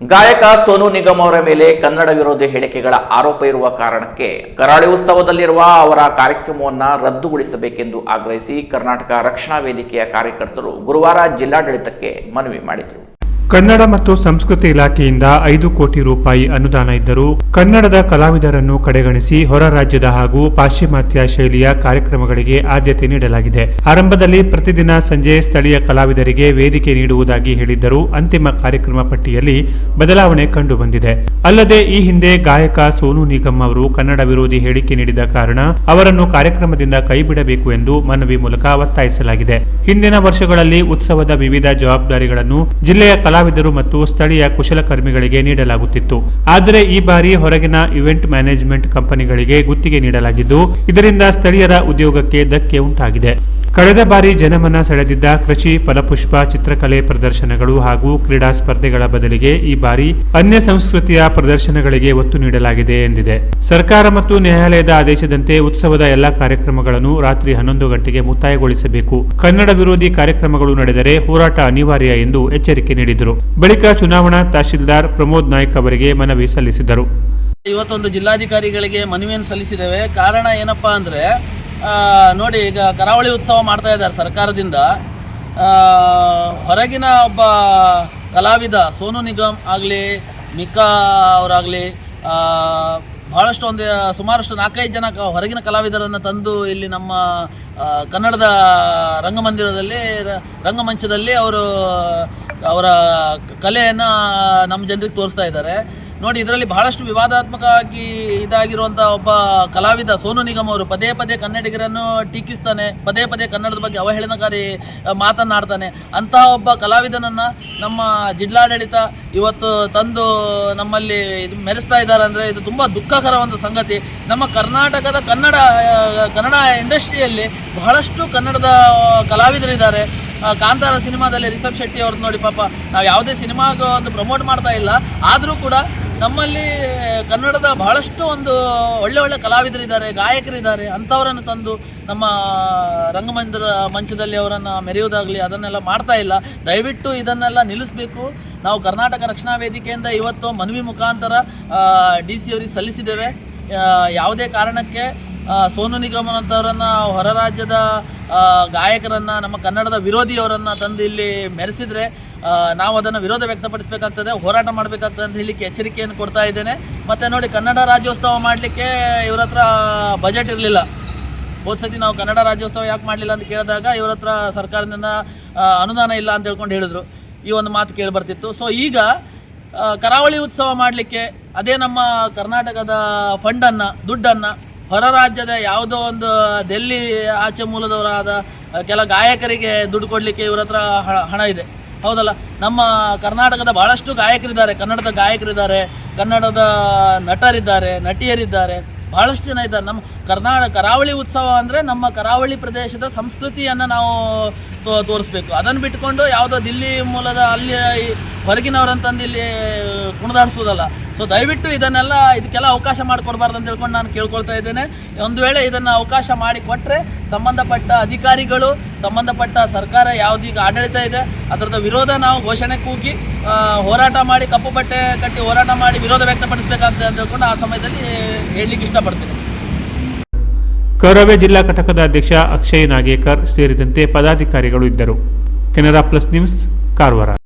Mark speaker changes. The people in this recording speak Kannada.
Speaker 1: ಗಾಯಕ ಸೋನು ನಿಗಮ್ ಅವರ ಮೇಲೆ ಕನ್ನಡ ವಿರೋಧಿ ಹೇಳಿಕೆಗಳ ಆರೋಪ ಇರುವ ಕಾರಣಕ್ಕೆ ಕರಾಳಿ ಉತ್ಸವದಲ್ಲಿರುವ ಅವರ ಕಾರ್ಯಕ್ರಮವನ್ನು ರದ್ದುಗೊಳಿಸಬೇಕೆಂದು ಆಗ್ರಹಿಸಿ ಕರ್ನಾಟಕ ರಕ್ಷಣಾ ವೇದಿಕೆಯ ಕಾರ್ಯಕರ್ತರು ಗುರುವಾರ ಜಿಲ್ಲಾಡಳಿತಕ್ಕೆ ಮನವಿ ಮಾಡಿದರು.
Speaker 2: ಕನ್ನಡ ಮತ್ತು ಸಂಸ್ಕೃತಿ ಇಲಾಖೆಯಿಂದ ಐದು ಕೋಟಿ ರೂಪಾಯಿ ಅನುದಾನ ಇದ್ದರೂ ಕನ್ನಡದ ಕಲಾವಿದರನ್ನು ಕಡೆಗಣಿಸಿ ಹೊರ ರಾಜ್ಯದ ಹಾಗೂ ಪಾಶ್ಚಿಮಾತ್ಯ ಶೈಲಿಯ ಕಾರ್ಯಕ್ರಮಗಳಿಗೆ ಆದ್ಯತೆ ನೀಡಲಾಗಿದೆ. ಆರಂಭದಲ್ಲಿ ಪ್ರತಿದಿನ ಸಂಜೆ ಸ್ಥಳೀಯ ಕಲಾವಿದರಿಗೆ ವೇದಿಕೆ ನೀಡುವುದಾಗಿ ಹೇಳಿದ್ದರೂ ಅಂತಿಮ ಕಾರ್ಯಕ್ರಮ ಪಟ್ಟಿಯಲ್ಲಿ ಬದಲಾವಣೆ ಕಂಡುಬಂದಿದೆ. ಅಲ್ಲದೆ ಈ ಹಿಂದೆ ಗಾಯಕ ಸೋನು ನಿಗಮ್ ಅವರು ಕನ್ನಡ ವಿರೋಧಿ ಹೇಳಿಕೆ ನೀಡಿದ ಕಾರಣ ಅವರನ್ನು ಕಾರ್ಯಕ್ರಮದಿಂದ ಕೈಬಿಡಬೇಕು ಎಂದು ಮನವಿ ಮೂಲಕ ಒತ್ತಾಯಿಸಲಾಗಿದೆ. ಹಿಂದಿನ ವರ್ಷಗಳಲ್ಲಿ ಉತ್ಸವದ ವಿವಿಧ ಜವಾಬ್ದಾರಿಗಳನ್ನು ಜಿಲ್ಲೆಯ ಕಲಾವಿದರು ಮತ್ತು ಸ್ಥಳೀಯ ಕುಶಲಕರ್ಮಿಗಳಿಗೆ ನೀಡಲಾಗುತ್ತಿತ್ತು. ಆದರೆ ಈ ಬಾರಿ ಹೊರಗಿನ ಇವೆಂಟ್ ಮ್ಯಾನೇಜ್ಮೆಂಟ್ ಕಂಪನಿಗಳಿಗೆ ಗುತ್ತಿಗೆ ನೀಡಲಾಗಿದ್ದು, ಇದರಿಂದ ಸ್ಥಳೀಯರ ಉದ್ಯೋಗಕ್ಕೆ ಧಕ್ಕೆ ಉಂಟಾಗಿದೆ. ಕಳೆದ ಬಾರಿ ಜನಮನ ಸೆಳೆದಿದ್ದ ಕೃಷಿ ಫಲಪುಷ್ಪ ಚಿತ್ರಕಲೆ ಪ್ರದರ್ಶನಗಳು ಹಾಗೂ ಕ್ರೀಡಾ ಸ್ಪರ್ಧೆಗಳ ಬದಲಿಗೆ ಈ ಬಾರಿ ಅನ್ಯ ಸಂಸ್ಕೃತಿಯ ಪ್ರದರ್ಶನಗಳಿಗೆ ಒತ್ತು ನೀಡಲಾಗಿದೆ ಎಂದಿದೆ. ಸರ್ಕಾರ ಮತ್ತು ನ್ಯಾಯಾಲಯದ ಆದೇಶದಂತೆ ಉತ್ಸವದ ಎಲ್ಲಾ ಕಾರ್ಯಕ್ರಮಗಳನ್ನು ರಾತ್ರಿ ಹನ್ನೊಂದು ಗಂಟೆಗೆ ಮುಕ್ತಾಯಗೊಳಿಸಬೇಕು. ಕನ್ನಡ ವಿರೋಧಿ ಕಾರ್ಯಕ್ರಮಗಳು ನಡೆದರೆ ಹೋರಾಟ ಅನಿವಾರ್ಯ ಎಂದು ಎಚ್ಚರಿಕೆ ನೀಡಿದರು. ಬಳಿಕ ಚುನಾವಣಾ ತಹಶೀಲ್ದಾರ್ ಪ್ರಮೋದ್ ನಾಯ್ಕ್ ಅವರಿಗೆ ಮನವಿ ಸಲ್ಲಿಸಿದರು.
Speaker 3: ಇವತ್ತೊಂದು ಜಿಲ್ಲಾಧಿಕಾರಿಗಳಿಗೆ ಮನವಿಯನ್ನು ಸಲ್ಲಿಸಿದ್ದೇವೆ. ಕಾರಣ ಏನಪ್ಪಾ ಅಂದರೆ ನೋಡಿ, ಈಗ ಕರಾವಳಿ ಉತ್ಸವ ಮಾಡ್ತಾ ಇದ್ದಾರೆ ಸರ್ಕಾರದಿಂದ. ಹೊರಗಿನ ಒಬ್ಬ ಕಲಾವಿದ ಸೋನು ನಿಗಮ್ ಆಗಲಿ, ಮಿಕಾ ಅವರಾಗಲಿ ಭಾಳಷ್ಟು ಒಂದು, ಸುಮಾರಷ್ಟು ನಾಲ್ಕೈದು ಜನ ಹೊರಗಿನ ಕಲಾವಿದರನ್ನು ತಂದು ಇಲ್ಲಿ ನಮ್ಮ ಕನ್ನಡದ ರಂಗಮಂದಿರದಲ್ಲಿ, ರಂಗಮಂಚದಲ್ಲಿ ಅವರು ಅವರ ಕಲೆಯನ್ನು ನಮ್ಮ ಜನರಿಗೆ ತೋರಿಸ್ತಾ ಇದ್ದಾರೆ. ನೋಡಿ, ಇದರಲ್ಲಿ ಬಹಳಷ್ಟು ವಿವಾದಾತ್ಮಕವಾಗಿ ಇದಾಗಿರುವಂಥ ಒಬ್ಬ ಕಲಾವಿದ ಸೋನು ನಿಗಮ್ ಅವರು ಪದೇ ಪದೇ ಕನ್ನಡಿಗರನ್ನು ಟೀಕಿಸ್ತಾನೆ, ಪದೇ ಪದೇ ಕನ್ನಡದ ಬಗ್ಗೆ ಅವಹೇಳನಕಾರಿ ಮಾತನಾಡ್ತಾನೆ ಅಂತಹ ಒಬ್ಬ ಕಲಾವಿದನನ್ನು ನಮ್ಮ ಜಿಲ್ಲಾಡಳಿತ ಇವತ್ತು ತಂದು ನಮ್ಮಲ್ಲಿ ಇದು ಮೆರೆಸ್ತಾ ಇದ್ದಾರೆ ಅಂದರೆ ಇದು ತುಂಬ ದುಃಖಕರ ಒಂದು ಸಂಗತಿ. ನಮ್ಮ ಕರ್ನಾಟಕದ ಕನ್ನಡ ಕನ್ನಡ ಇಂಡಸ್ಟ್ರಿಯಲ್ಲಿ ಬಹಳಷ್ಟು ಕನ್ನಡದ ಕಲಾವಿದರಿದ್ದಾರೆ. ಕಾಂತಾರ ಸಿನಿಮಾದಲ್ಲಿ ರಿಷಬ್ ಶೆಟ್ಟಿ ಅವ್ರದ್ದು ನೋಡಿ ಪಾಪ, ನಾವು ಯಾವುದೇ ಸಿನಿಮಾಗ ಒಂದು ಪ್ರಮೋಟ್ ಮಾಡ್ತಾ ಇಲ್ಲ. ಆದರೂ ಕೂಡ ನಮ್ಮಲ್ಲಿ ಕನ್ನಡದ ಬಹಳಷ್ಟು ಒಂದು ಒಳ್ಳೆ ಒಳ್ಳೆ ಕಲಾವಿದರಿದ್ದಾರೆ, ಗಾಯಕರಿದ್ದಾರೆ, ಅಂಥವರನ್ನು ತಂದು ನಮ್ಮ ರಂಗಮಂದಿರ ಮಂಚದಲ್ಲಿ ಅವರನ್ನು ಮೆರೆಯುವುದಾಗಲಿ ಅದನ್ನೆಲ್ಲ ಮಾಡ್ತಾ ಇಲ್ಲ. ದಯವಿಟ್ಟು ಇದನ್ನೆಲ್ಲ ನಿಲ್ಲಿಸಬೇಕು. ನಾವು ಕರ್ನಾಟಕ ರಕ್ಷಣಾ ವೇದಿಕೆಯಿಂದ ಇವತ್ತು ಮನವಿ ಮುಖಾಂತರ ಡಿ ಸಿ ಅವರಿಗೆ ಸಲ್ಲಿಸಿದ್ದೇವೆ. ಯಾವುದೇ ಕಾರಣಕ್ಕೆ ಸೋನು ನಿಗಮನಂಥವರನ್ನು ಹೊರ ರಾಜ್ಯದ ಗಾಯಕರನ್ನು, ನಮ್ಮ ಕನ್ನಡದ ವಿರೋಧಿಯವರನ್ನು ತಂದು ಇಲ್ಲಿ ಮೆರೆಸಿದರೆ ನಾವು ಅದನ್ನು ವಿರೋಧ ವ್ಯಕ್ತಪಡಿಸಬೇಕಾಗ್ತದೆ, ಹೋರಾಟ ಮಾಡಬೇಕಾಗ್ತದೆ ಅಂತ ಹೇಳಿಕ್ಕೆ ಎಚ್ಚರಿಕೆಯನ್ನು ಕೊಡ್ತಾ ಇದ್ದೇನೆ. ಮತ್ತು ನೋಡಿ, ಕನ್ನಡ ರಾಜ್ಯೋತ್ಸವ ಮಾಡಲಿಕ್ಕೆ ಇವ್ರ ಹತ್ರ ಬಜೆಟ್ ಇರಲಿಲ್ಲ ಸತಿ ನಾವು ಕನ್ನಡ ರಾಜ್ಯೋತ್ಸವ ಯಾಕೆ ಮಾಡಲಿಲ್ಲ ಅಂತ ಕೇಳಿದಾಗ ಇವ್ರ ಹತ್ರ ಸರ್ಕಾರದಿಂದ ಅನುದಾನ ಇಲ್ಲ ಅಂತ ಹೇಳ್ಕೊಂಡು ಹೇಳಿದ್ರು. ಈ ಒಂದು ಮಾತು ಕೇಳಿ ಬರ್ತಿತ್ತು. ಸೊ ಈಗ ಕರಾವಳಿ ಉತ್ಸವ ಮಾಡಲಿಕ್ಕೆ, ಅದೇ ನಮ್ಮ ಕರ್ನಾಟಕದ ಫಂಡನ್ನು ದುಡ್ಡನ್ನು ಹೊರ ರಾಜ್ಯದ ಯಾವುದೋ ಒಂದು ಡೆಲ್ಲಿ ಆಚೆ ಮೂಲದವರಾದ ಕೆಲ ಗಾಯಕರಿಗೆ ದುಡ್ಡು ಕೊಡಲಿಕ್ಕೆ ಇವ್ರ ಹತ್ರ ಹಣ ಇದೆ. ಹೌದಲ್ಲ? ನಮ್ಮ ಕರ್ನಾಟಕದ ಭಾಳಷ್ಟು ಗಾಯಕರಿದ್ದಾರೆ. ಕನ್ನಡದ ಗಾಯಕರಿದ್ದಾರೆ, ಕನ್ನಡದ ನಟರಿದ್ದಾರೆ, ನಟಿಯರಿದ್ದಾರೆ. ಭಾಳಷ್ಟು ಜನ ಇದ್ದಾರೆ. ನಮ್ಮ ಕರ್ನಾಟಕ ಕರಾವಳಿ ಉತ್ಸವ ಅಂದರೆ ನಮ್ಮ ಕರಾವಳಿ ಪ್ರದೇಶದ ಸಂಸ್ಕೃತಿಯನ್ನು ನಾವು ತೋ, ತೋರಿಸ್ಬೇಕು. ಅದನ್ನು ಬಿಟ್ಕೊಂಡು ಯಾವುದೋ ದಿಲ್ಲಿ ಮೂಲದ ಅಲ್ಲಿ ಹೊರಗಿನವರಂತಂದು ಇಲ್ಲಿ ಕುಣಿದಾಡಿಸೋದಲ್ಲ. ಸೊ ದಯವಿಟ್ಟು ಇದನ್ನೆಲ್ಲ ಇದಕ್ಕೆಲ್ಲ ಅವಕಾಶ ಮಾಡಿಕೊಡ್ಬಾರ್ದು ಅಂತ ಹೇಳ್ಕೊಂಡು ನಾನು ಕೇಳ್ಕೊಳ್ತಾ ಇದ್ದೇನೆ. ಒಂದು ವೇಳೆ ಇದನ್ನು ಅವಕಾಶ ಮಾಡಿ ಕೊಟ್ಟರೆ ಸಂಬಂಧಪಟ್ಟ ಅಧಿಕಾರಿಗಳು, ಸಂಬಂಧಪಟ್ಟ ಸರ್ಕಾರ ಯಾವುದೀಗ ಆಡಳಿತ ಇದೆ, ಅದರದ ವಿರೋಧ ನಾವು ಘೋಷಣೆ ಕೂಗಿ ಹೋರಾಟ ಮಾಡಿ, ಕಪ್ಪು ಬಟ್ಟೆ ಕಟ್ಟಿ ಹೋರಾಟ ಮಾಡಿ ವಿರೋಧ ವ್ಯಕ್ತಪಡಿಸಬೇಕಾಗ್ತದೆ ಅಂತ ಹೇಳ್ಕೊಂಡು ಆ ಸಮಯದಲ್ಲಿ ಹೇಳಲಿಕ್ಕೆ ಇಷ್ಟಪಡ್ತೀನಿ.
Speaker 2: ಕೌರವೆ ಜಿಲ್ಲಾ ಘಟಕದ ಅಧ್ಯಕ್ಷ ಅಕ್ಷಯ್ ನಾಗೇಕರ್ ಸೇರಿದಂತೆ ಪದಾಧಿಕಾರಿಗಳು ಇದ್ದರು. Canara plus news, Karwar.